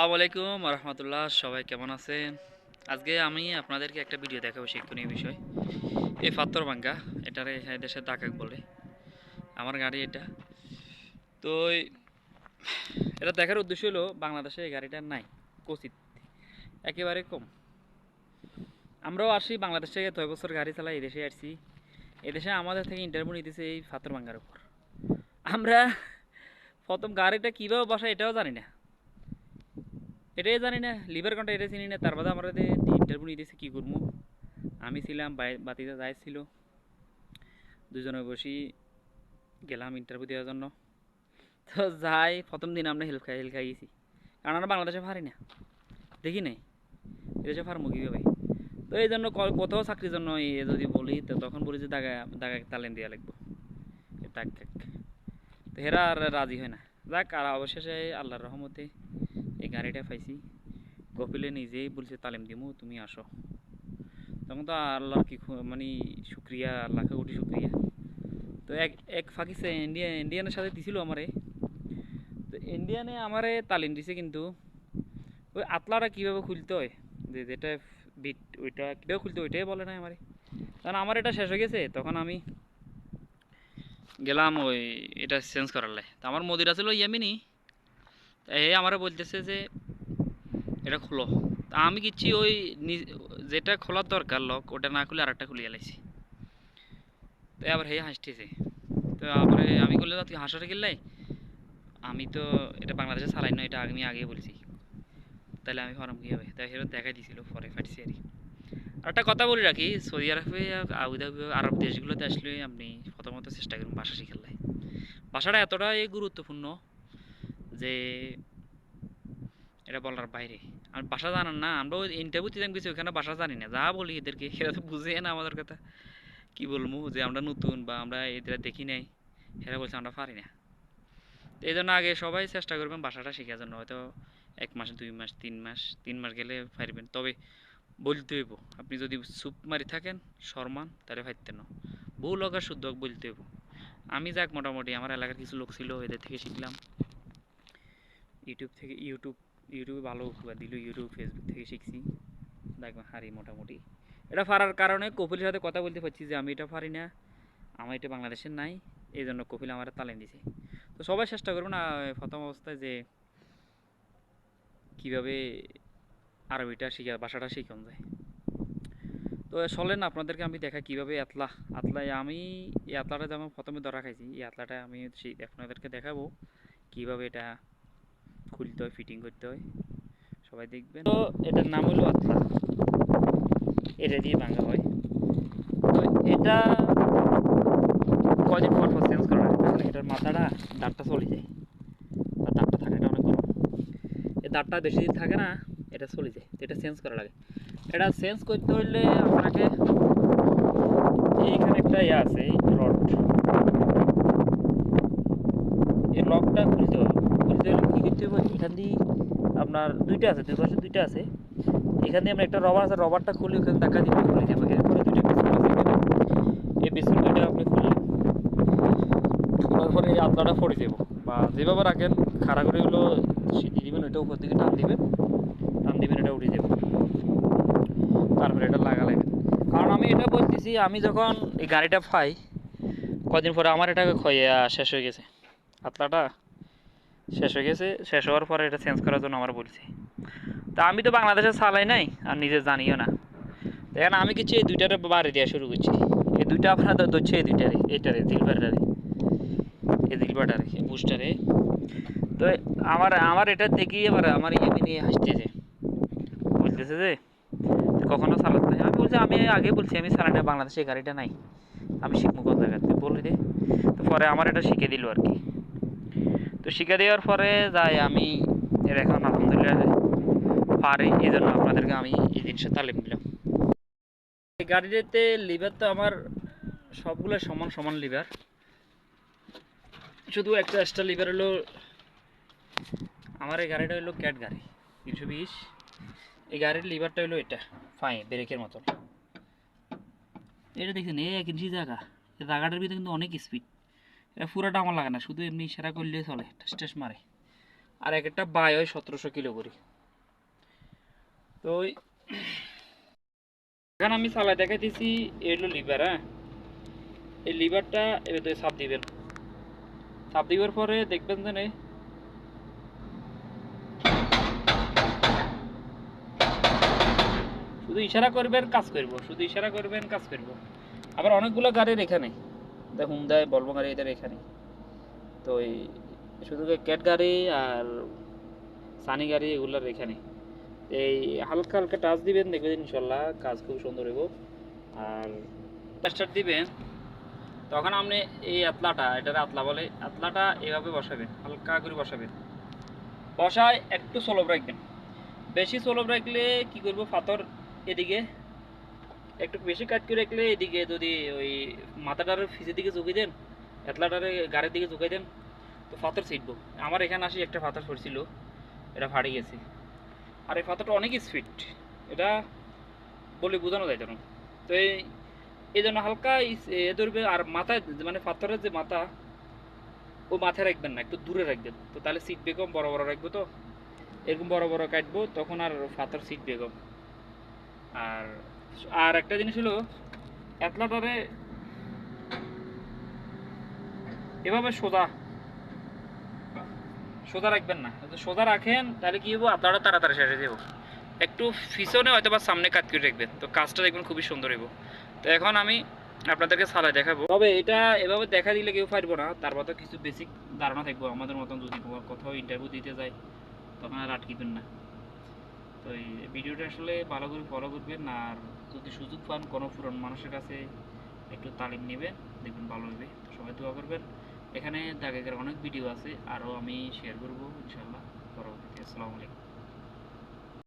আসসালামু আলাইকুম রহমতুল্লাহ সবাই কেমন আছেন? আজকে আমি আপনাদেরকে একটা ভিডিও দেখাবো শিক্ষণীয় বিষয়। এই পাত্তর ভাঙ্গা, এটারে এই দেশে ডাকাক বলে। আমার গাড়ি এটা। তো এটা দেখার উদ্দেশ্য হলো, বাংলাদেশে এই গাড়িটা নাই, কচিত। একেবারে কম। আমরাও আসি বাংলাদেশ থেকে, ছয় বছর গাড়ি চালাই এদেশে আসছি। এদেশে আমাদের থেকে ইন্টারভিউ নিতেছে এই পাত্তর ভাঙ্গার উপর। আমরা প্রথম গাড়িটা কীভাবে বসায় এটাও জানি না। এটাই জানি না লিভার কাউন্টার এটা চিনি না তার বাদে আমরা ইন্টারভিউ নিতেছি, কী করব? আমি ছিলাম বাতিতে যাই ছিল। দুজনে বসি গেলাম ইন্টারভিউ দেওয়ার জন্য। তো যাই, প্রথম দিন আমরা হেল্প খাই হেল্প খাইয়েছি কারণ আমরা বাংলাদেশে পারি না। দেখি নাই? এদেশে ফার্মু কীভাবে তো এই জন্য কোথাও চাকরির জন্য যদি বলি, তো তখন বলি যে দাগা দাগা তালেন দেওয়া লাগবো। তাক তাক তো হেরা আর রাজি হয় না। যাক, আর অবশেষে আল্লাহর রহমতে এই গাড়িটা পাইছি। কপিলে নিজেই বলছে, তালিম দিমু, তুমি আসো। তখন তো আল্লাহর কি মানে শুক্রিয়া, আল্লাহকে কোটি শুক্রিয়া। তো এক এক ফাঁকিছে ইন্ডিয়া ইন্ডিয়ানের সাথে দিছিল আমারে। তো ইন্ডিয়ানে আমারে তালিম দিছে কিন্তু, ওই আতলাটা কীভাবে খুলতে হয়? যে যেটা বিট, ওইটা কীভাবে খুলতে ওইটাই বলে না আমারে। কারণ আমার এটা শেষ হয়ে গেছে, তখন আমি গেলাম ওই এটা চেঞ্জ করার তো আমার মদিরা ছিল ইয়ামিনি এ আমারে বলতেছে যে, এটা খোলো। তা আমি কিচ্ছি ওই যেটা খোলার দরকার লক, ওটা না খুলে আরেকটা খুলে গেলাইছি তো আবার হে হাসতেছে। তো আবার আমি করলে তুই হাসারে গেলাই আমি তো, এটা বাংলাদেশে চালাই না, এটা আমি আগে বলছি। তাহলে আমি ফরম কী হবে? তাই সেটা দেখাই দিছিল, পরে ফাটছি আর একটা কথা বলে রাখি, সৌদি আরবে আবুধাবি আরব দেশগুলোতে আসলে আপনি প্রথমত চেষ্টা করুন ভাষা শিখালাই ভাষাটা এতটাই গুরুত্বপূর্ণ যে এটা বলার বাইরে। আর ভাষা জানান না আমরা ওই ইন্টারভিউ দিতাম কিছু ওখানে ভাষা জানি না, যা বলি এদেরকে, এরা তো বুঝে না আমাদের কথা। কি বলব, যে আমরা নতুন বা আমরা এদের দেখি নাই, এরা বলছে আমরা পারি না। তো এই জন্য আগে সবাই চেষ্টা করবেন ভাষাটা শেখার জন্য, হয়তো এক মাস, দুই মাস, তিন মাস তিন মাস গেলে পারবেন। তবে বলতে হইব, আপনি যদি সুপ মারি থাকেন, শর্মান, তাহলে ফাইতেন বহু লোক আর শুদ্ধ বলতে হইব। আমি যাক মোটামুটি, আমার এলাকার কিছু লোক ছিল, এদের থেকে শিখলাম। ইউটিউব থেকে ইউটিউব ইউটিউবে ভালো উপকার দিল ইউটিউব ফেসবুক থেকে শিখছি। দেখবেন হারি মোটামুটি। এটা পারার কারণে কপিলের সাথে কথা বলতে পারছি যে আমি এটা পারি না, আমার এটা বাংলাদেশের নাই এই জন্য কপিল আমার তালিম দিছে। তো সবাই চেষ্টা করব না প্রথম অবস্থায় যে কীভাবে আরবিটা শিখা, ভাষাটা শিখান যায় তো চলেন, আপনাদেরকে আমি দেখা কীভাবে আতলা, আতলায় আমি, এই আতলাটা যেমন প্রথমে ধরা খাইছি, এই আতলাটা আমি আপনাদেরকে দেখাবো কীভাবে এটা খুলতে হয় ফিটিং করতে হয়। সবাই দেখবেন। তো এটার নাম হলো আতলা এটা দিয়ে ভাঙা হয়। তো এটা কদিন পর পর চেঞ্জ করা লাগে? তাহলে এটার মাথাটা, দাঁতটা চলে যায়। আর দাঁতটা থাকে এটা অনেক গরম এই দাঁতটা বেশি দিন থাকে না, এটা চলে যায়। এটা চেঞ্জ করা লাগে। এটা চেঞ্জ করতে হলে আপনাকে এইখানে একটা ইয়ে আছে রড এই লকটা খুলতে হবে এখান দিয়ে আপনার দুইটা আছে, দুই পাশে দুইটা আছে। এখান দিয়ে আমরা একটা রবার আছে রবারটা খুলে ওখানে টাকা দিয়ে খুলে যাব। এরপরে দুইটা আছে। এই পিছন দুইটা আপনি খুললেন। খোলার পরে এই আতলাটা পড়ে যাব। বা যেভাবে রাখেন খাড়া করে হলো সিদ্ধি দিবেন, ওইটা উপর দিকে টান দিবেন। টান দিবেন, এটা উঠে যাবে। তারপরে এটা লাগা লাগবে কারণ আমি এটা বলতেছি, আমি যখন এই গাড়িটা পাই, কদিন পরে আমার এটা শেষ হয়ে গেছে। আতলাটা শেষ হয়ে গেছে, শেষ হওয়ার পরে এটা চেঞ্জ করার জন্য আমার বলছে। তা আমি তো বাংলাদেশে চালাই নাই, আর নিজে জানিও না। দেখেন, আমি কিছু এই দুইটারে বাড়ি দেওয়া শুরু করছি। এই দুইটা আপনার ধরছে এই দুইটারে, এইটারে দিলবাটারে এই দিলবাটারে এই বুস্টারে। তো আমার আমার এটা দেখি এবার আমার ইয়ে নিয়ে হাসতেছে বলতেছে যে, কখনো চালাতে নাই। আমি বলছি, আমি আগে বলছি, আমি চালাই না বাংলাদেশে গাড়িটা নাই। আমি শিখব কোন জায়গাতে? বলি দে তো পরে আমার এটা শিখে দিল আর কি। শিখে দেওয়ার পরে যাই আমি, এর এখন আলহামদুলিল্লাহ পারি এই জন্য আপনাদেরকে আমি এই জিনিসটা তালিম দিলাম। এই গাড়িতে লিভার তো আমার সবগুলো সমান সমান লিভার। শুধু একটা এক্সট্রা লিভার হলো আমার এই গাড়িটা হলো ক্যাট গাড়ি তিনশো বিশ। এই গাড়ির লিভারটা হলো এটা ফাইন ব্রেকের মতন। এটা দেখছেন, এই এক ইঞ্চি জায়গা, এই জায়গাটার ভিতরে কিন্তু অনেক স্পিড এটা পুরোটা আমার লাগে না, শুধু এমনি ইশারা করলে চলে টেস্ট মারে। আর এক একটা বাই হয় সতেরোশো কিলো করে। তো এখন আমি চালাই দেখাইতেছি এই হলো লিভার হ্যাঁ? এই লিভারটা এবার তো সাপ দিবেন। সাপ দিবার পরে দেখবেন যে শুধু ইশারা করবেন, কাজ করব। শুধু ইশারা করবেন, কাজ করব। আবার অনেকগুলো গাড়ির এখানে। দেখ হুন্দায় বলব গাড়ি এদের এখানে। তো এই শুধু ক্যাট গাড়ি আর সানি গাড়ি এগুলোর এখানে। এই হালকা হালকা টাচ দিবেন, দেখবেন ইনশাল্লাহ কাজ খুব সুন্দর হইব। আর স্টার্ট দিবেন। তখন আপনি এই আতলাটা, এটার আতলা বলে, আতলাটা এভাবে বসাবেন, হালকা করে বসাবেন। বসায় একটু সলভ রাখবেন বেশি সলভ রাখলে কি করব পাথর এদিকে একটু বেশি কাজ করে রাখলে এদিকে যদি ওই মাথাটার ফিসের দিকে ঝুঁকি দেন, এতলাটারে গাড়ির দিকে ঝুঁকাই দেন, তো পাথর ছিটবো। আমার এখানে আসি একটা পাথর পড়ছিল এটা ফাড়ে গেছে। আর এই পাথরটা অনেক স্পিড এটা বলে বোঝানো যায় তখন তো এই এই জন্য হালকা এ ধরবে, আর মাথায় মানে পাথরের যে মাথা, ও মাথায় রাখবেন না, একটু দূরে রাখবেন। তো তাহলে সিট বেগম বড় বড় রাখব তো? এরকম বড় বড় কাটবো, তখন আর পাথর সিট বেগম। আর আর একটা জিনিস হলো এতলাটারে এভাবে সোজা সোজা রাখবেন না। সোজা রাখেন, তাহলে কি হব আপনারা তাড়াতাড়ি হয়ে যাব একটু পিছনে হয়তো বা সামনে কাজ করে রাখবেন। তো কাজটা দেখবেন খুবই সুন্দর হইব। তো এখন আমি আপনাদেরকে সালাই দেখাবো। তবে এটা এভাবে দেখা দিলে কেউ পারব না। তার মতো কিছু বেসিক ধারণা থাকব। আমাদের মতন যদি কোথাও ইন্টারভিউ দিতে যায়, তখন আর আটকিবেন না। তো এই ভিডিওটা আসলে ভালো করে ফলো করবেন আর যদি সুযোগ পান কোনো মানুষের কাছে একটু তালিম নেবেন, দেখবেন ভালো হবে। তো সবাই দোয়া করবেন। এখানে দাগের অনেক ভিডিও আছে আরও আমি শেয়ার করব ইনশাল্লাহ পরবর্তীতে, আসসালামু আলাইকুম।